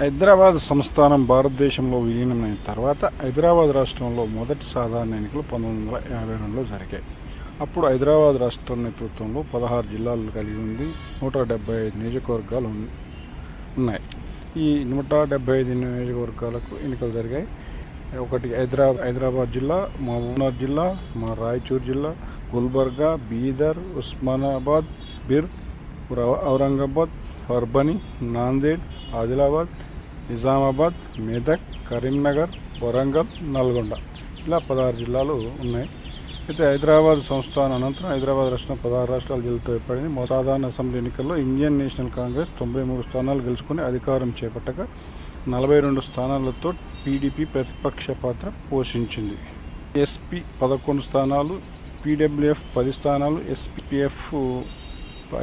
హైదరాబాద్ సంస్థానం భారతదేశంలో విలీనమైన తర్వాత హైదరాబాద్ రాష్ట్రంలో మొదటి సాధారణ ఎన్నికలు పంతొమ్మిది వందల యాభై రెండులో జరిగాయి. అప్పుడు హైదరాబాద్ రాష్ట్ర నేతృత్వంలో పదహారు జిల్లాలు కలిగి ఉంది. నూట డెబ్బై ఐదు నియోజకవర్గాలు ఉన్నాయి. ఈ నూట డెబ్బై ఐదు నియోజకవర్గాలకు ఎన్నికలు జరిగాయి. ఒకటి హైదరాబాద్ హైదరాబాద్ జిల్లా మహబూబ్నాథ్ జిల్లా మా రాయచూర్ జిల్లా గుల్బర్గా బీదర్ ఉస్మానాబాద్ బిర్ ఔరంగాబాద్ పర్బని నాందేడ్ ఆదిలాబాద్ నిజామాబాద్ మెదక్ కరీంనగర్ వరంగల్ నల్గొండ ఇలా పదహారు జిల్లాలు ఉన్నాయి. అయితే హైదరాబాద్ సంస్థానం అనంతరం హైదరాబాద్ రాష్ట్రం పదహారు రాష్ట్రాల గెలుతూ ఏర్పడింది. సాధారణ అసెంబ్లీ ఎన్నికల్లో ఇండియన్ నేషనల్ కాంగ్రెస్ తొంభై మూడు స్థానాలు గెలుచుకుని అధికారం చేపట్టగా నలభై రెండు స్థానాలతో పీడీపీ ప్రతిపక్ష పాత్ర పోషించింది. ఎస్పీ పదకొండు స్థానాలు పీడబ్ల్యూఎఫ్ పది స్థానాలు ఎస్పీఎఫ్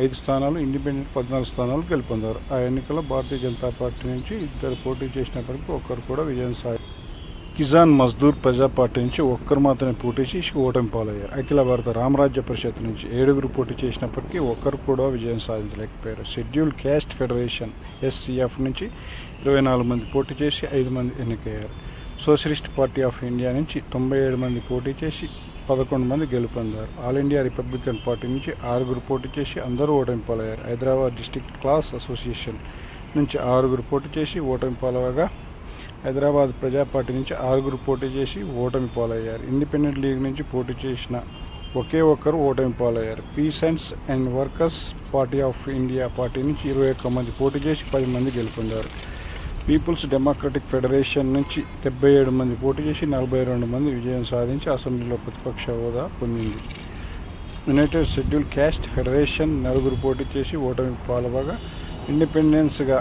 ఐదు స్థానాలు ఇండిపెండెంట్ పద్నాలుగు స్థానాలు గెలుపొందారు. ఆ ఎన్నికల్లో భారతీయ జనతా పార్టీ నుంచి ఇద్దరు పోటీ చేసినప్పటికీ ఒక్కరు కూడా విజయం సాయి కిసాన్ మజ్దూర్ ప్రజా పార్టీ నుంచి ఒక్కరు మాత్రమే పోటీ చేసి ఓటమి పాలయ్యారు. అఖిల భారత రామరాజ్య పరిషత్ నుంచి ఏడుగురు పోటీ చేసినప్పటికీ ఒక్కరు కూడా విజయం సాధించలేకపోయారు. షెడ్యూల్ క్యాస్ట్ ఫెడరేషన్ ఎస్సీఎఫ్ నుంచి ఇరవై నాలుగు మంది పోటీ చేసి ఐదు మంది ఎన్నికయ్యారు. సోషలిస్ట్ పార్టీ ఆఫ్ ఇండియా నుంచి తొంభై ఏడు మంది పోటీ చేసి పదకొండు మంది గెలుపొందారు. ఆల్ ఇండియా రిపబ్లికన్ పార్టీ నుంచి ఆరుగురు పోటీ చేసి అందరూ ఓటమి పాలయ్యారు హైదరాబాద్ డిస్టిక్ క్లాస్ అసోసియేషన్ నుంచి ఆరుగురు పోటీ చేసి ఓటమి పాలవగా హైదరాబాద్ ప్రజా పార్టీ నుంచి ఆరుగురు పోటీ చేసి ఓటమి పాలయ్యారు ఇండిపెండెంట్ లీగ్ నుంచి పోటీ చేసిన ఒకే ఒక్కరు ఓటమి పాలయ్యారు peasants and workers party of India party నుంచి ఇరవై ఒక్క మంది పోటీ చేసి పది మంది గెలుపొందారు. పీపుల్స్ డెమోక్రటిక్ ఫెడరేషన్ నుంచి డెబ్బై ఏడు మంది పోటీ చేసి నలభై రెండు మంది విజయం సాధించి అసెంబ్లీలో ప్రతిపక్ష హోదా పొందింది. యునైటెడ్ షెడ్యూల్ క్యాస్ట్ ఫెడరేషన్ నలుగురు పోటీ చేసి ఓటమి పాల్పగా ఇండిపెండెన్స్గా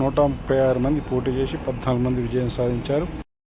నూట ముప్పై ఆరు మంది పోటీ చేసి పద్నాలుగు మంది విజయం సాధించారు.